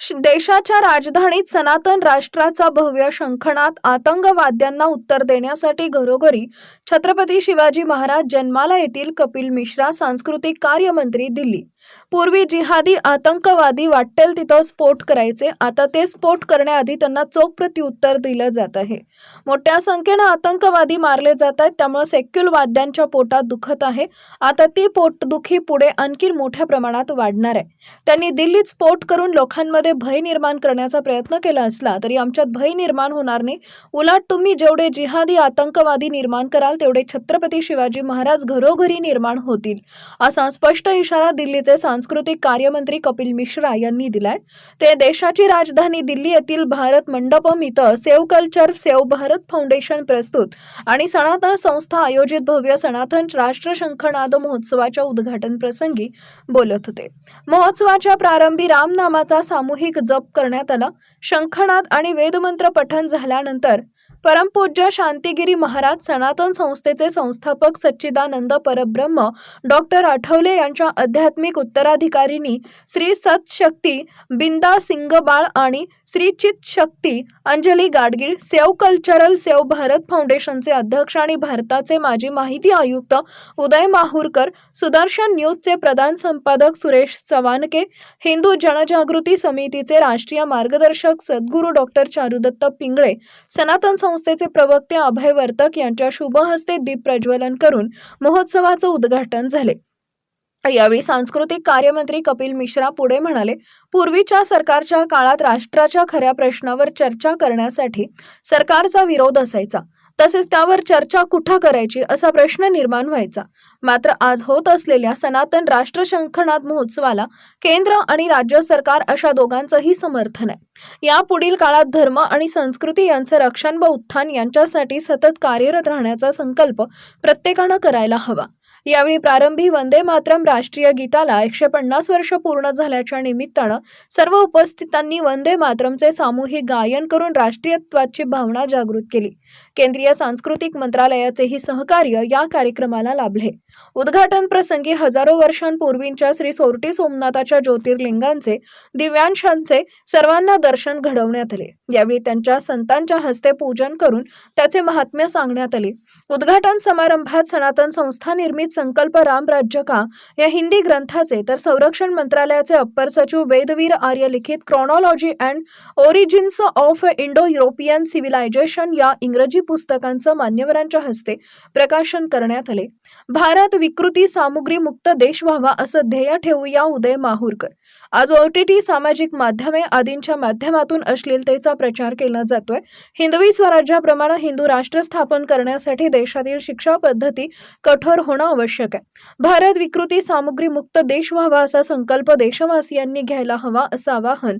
देशाच्या राजधानीत सनातन राष्ट्राचा भव्य शंखनात आतंकवाद्यांना उत्तर देण्यासाठी घरोघरी छत्रपती शिवाजी महाराज जन्माला येथील कपिल मिश्रा सांस्कृतिक कार्यमंत्री दिल्ली. पूर्वी जिहादी आतंकवादी वाटेल तिथं स्फोट करायचे आता ते स्फोट करण्याआधी त्यांना चोख प्रत्युत्तर दिलं जात आहे. मोठ्या संख्येनं आतंकवादी मारले जात आहेत त्यामुळे सेक्युल वाद्यांच्या पोटात दुखत आहे. आता ती पोटदुखी पुढे आणखी मोठ्या प्रमाणात वाढणार आहे. त्यांनी दिल्लीत स्फोट करून लोकांमध्ये भय निर्माण करण्याचा प्रयत्न केला असला तरी आमच्यात भय निर्माण होणार नाही. उलट तुम्ही जेवढे जिहादी आतंकवादी निर्माण कराल तेवढे छत्रपती शिवाजी महाराज घरोघरी निर्माण होतील असा स्पष्ट इशारा दिल्लीचे सांस्कृतिक कार्यमंत्री कपिल मिश्रा यांनी दिलाय. ते देशाची राजधानी दिल्ली येथील भारत मंडपम इथं save culture save Bharat foundation प्रस्तुत आणि सनातन संस्था आयोजित भव्य सनातन राष्ट्रशंखनाद महोत्सवाच्या उद्घाटन प्रसंगी बोलत होते. महोत्सवाच्या प्रारंभी रामनामाचा सामूहिक जप करण्यात आला. शंखनाद आणि वेदमंत्र पठण झाल्यानंतर परमपूज्य शांतिगिरी महाराज सनातन संस्थेचे संस्थापक सच्चिदानंद परब्रह्म डॉक्टर आठवले यांच्या आध्यात्मिक उत्तराधिकारीनी श्री सतशक्ती बिंदा सिंगबाळ आणि Shri Shakti Anjali Gadgil save cultural save Bharat फाउंडेशनचे अध्यक्ष आणि भारताचे माजी माहिती आयुक्त उदय माहूरकर सुदर्शन न्यूजचे प्रधान संपादक सुरेश चव्हाणके हिंदू जनजागृती समितीचे राष्ट्रीय मार्गदर्शक सद्गुरू डॉक्टर चारुदत्त पिंगळे सनातन संस्थेचे प्रवक्ते अभय वर्तक यांच्या शुभहस्ते दीप प्रज्वलन करून महोत्सवाचं उद्घाटन झाले. यावेळी सांस्कृतिक कार्यमंत्री कपिल मिश्रा पुढे म्हणाले पूर्वीच्या सरकारच्या काळात राष्ट्राच्या खऱ्या प्रश्नावर चर्चा करण्यासाठी सरकारचा विरोध असायचा. तसेच त्यावर चर्चा कुठं करायची असा प्रश्न निर्माण व्हायचा. मात्र आज होत असलेल्या सनातन राष्ट्रशंखनाद महोत्सवाला केंद्र आणि राज्य सरकार अशा दोघांचंही समर्थन आहे. या पुढील काळात धर्म आणि संस्कृती यांचं रक्षण व उत्थान यांच्यासाठी सतत कार्यरत राहण्याचा संकल्प प्रत्येकानं करायला हवा. यावेळी प्रारंभी वंदे मातरम राष्ट्रीय गीताला एकशे पन्नास वर्ष पूर्ण झाल्याच्या निमित्तानं सर्व उपस्थितांनी वंदे मातरमचे सामूहिक गायन करून राष्ट्रीयत्वाची भावना जागृत केली. केंद्रीय सांस्कृतिक मंत्रालयाचेही सहकार्य या कार्यक्रमाला लाभले. उद्घाटन प्रसंगी हजारो वर्षांपूर्वींच्या श्री सोरटी सोमनाथाच्या ज्योतिर्लिंगांचे दिव्यांशांचे सर्वांना दर्शन घडवण्यात आले. यावेळी त्यांच्या संतांच्या हस्ते पूजन करून त्याचे महात्म्य सांगण्यात आले. उद्घाटन समारंभात सनातन संस्था निर्मित संकल्प राम राज्य का या हिंदी ग्रंथाचे तर संरक्षण मंत्रालयाचे अप्पर सचिव वेदवीर आर्य लिखित chronology and origins of Indo European civilisation या इंग्रजी पुस्तकांचं मान्यवरांच्या हस्ते प्रकाशन करण्यात आले. भारत विकृती सामुग्री मुक्त देश व्हावा असं ध्येय ठेवूया उदय माहूरकर. आज ओ टी टी सामाजिक माध्यमे आदींच्या माध्यमातून अश्लीलतेचा प्रचार केला जातोय. हिंदवी स्वराज्याप्रमाणे हिंदू राष्ट्र स्थापन करण्यासाठी देशातील शिक्षा पद्धती कठोर होणं आवश्यक आहे. भारत विकृती सामुग्री मुक्त देश व्हावा असा संकल्प देशवासियांनी घ्यायला हवा असं आवाहन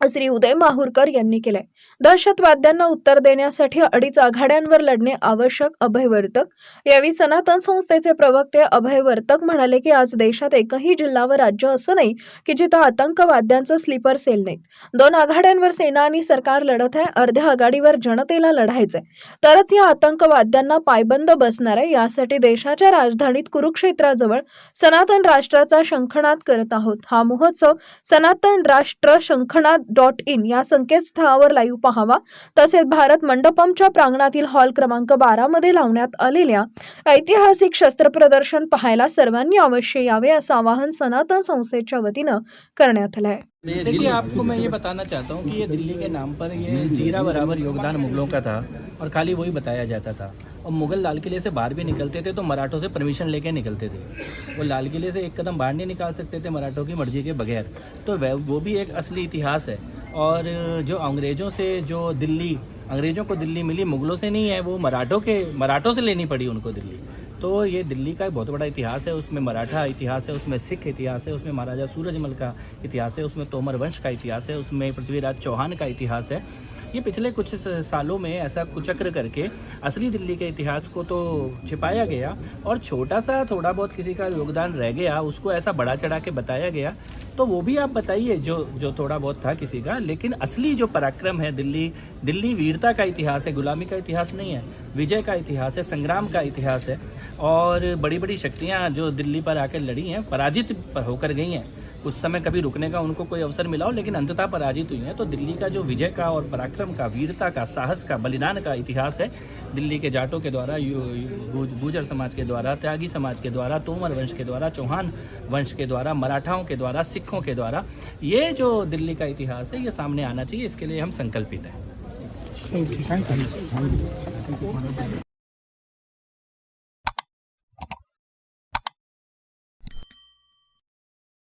श्री उदय माहूरकर यांनी केलंय. दहशतवाद्यांना उत्तर देण्यासाठी अडीच आघाड्यांवर लढणे आवश्यक अभय वर्तक यावेळी सनातन संस्थेचे प्रवक्ते अभय वर्तक म्हणाले की आज देशात एकही जिल्हा व राज्य असं नाही की जिथं आतंकवाद्यांचं स्लीपर सेल नाही दोन आघाड्यांवर सेना आणि सरकार लढत आहे अर्ध्या आघाडीवर जनतेला लढायचंय. तरच या आतंकवाद्यांना पायबंद बसणार आहे यासाठी देशाच्या राजधानीत कुरुक्षेत्राजवळ सनातन राष्ट्राचा शंखनाद करत आहोत. हा महोत्सव सनातन राष्ट्र शंखनाद डॉट इन या संकेतस्थळावर लाईव्ह पहावा. तसेच भारत मंडपमच्या प्रांगणातील हॉल क्रमांक बारा मध्ये लावण्यात आलेल्या ऐतिहासिक शस्त्र प्रदर्शन पाहायला सर्वांनी अवश्य यावे असं आवाहन सनातन संस्थेच्या वतीनं करण्यात आलं आहे देखिए आपको मैं ये बताना चाहता हूँ कि ये दिल्ली के नाम पर ये जीरा बराबर योगदान मुगलों का था और खाली वही बताया जाता था। और मुगल लाल किले से बाहर भी निकलते थे तो मराठों से परमिशन लेके निकलते थे। वो लाल किले से एक कदम बाहर नहीं निकाल सकते थे मराठों की मर्ज़ी के बगैर। तो वह, वो भी एक असली इतिहास है। और जो अंग्रेज़ों से, जो दिल्ली, अंग्रेज़ों को दिल्ली मिली, मुगलों से नहीं है, वो मराठों के, मराठों से लेनी पड़ी उनको दिल्ली। तो ये दिल्ली का एक बहुत बड़ा इतिहास है, उसमें मराठा इतिहास है, उसमें सिख इतिहास है, उसमें महाराजा सूरजमल का इतिहास है, उसमें तोमर वंश का इतिहास है, उसमें पृथ्वीराज चौहान का इतिहास है। ये पिछले कुछ सालों में ऐसा कुचक्र करके असली दिल्ली के इतिहास को तो छिपाया गया और छोटा सा, थोड़ा बहुत किसी का योगदान रह गया, उसको ऐसा बड़ा चढ़ा के बताया गया तो वो भी आप बताइए, जो जो थोड़ा बहुत था किसी का, लेकिन असली जो पराक्रम है दिल्ली दिल्ली वीरता का इतिहास है, गुलामी का इतिहास नहीं है, विजय का इतिहास है, संग्राम का इतिहास है, और बड़ी बड़ी शक्तियाँ जो दिल्ली पर आकर लड़ी हैं, पराजित होकर गई हैं। कुछ समय कभी रुकने का उनको कोई अवसर मिला हो, लेकिन अंततः पराजित हुई हैं। तो दिल्ली का जो विजय का और पराक्रम का, वीरता का, साहस का, बलिदान का इतिहास है, दिल्ली के जाटों के द्वारा, यू- यू- गुज- गुर्जर समाज के द्वारा, त्यागी समाज के द्वारा, तोमर वंश के द्वारा, चौहान वंश के द्वारा, मराठाओं के द्वारा, सिखों के द्वारा, ये जो दिल्ली का इतिहास है, ये सामने आना चाहिए, इसके लिए हम संकल्पित हैं।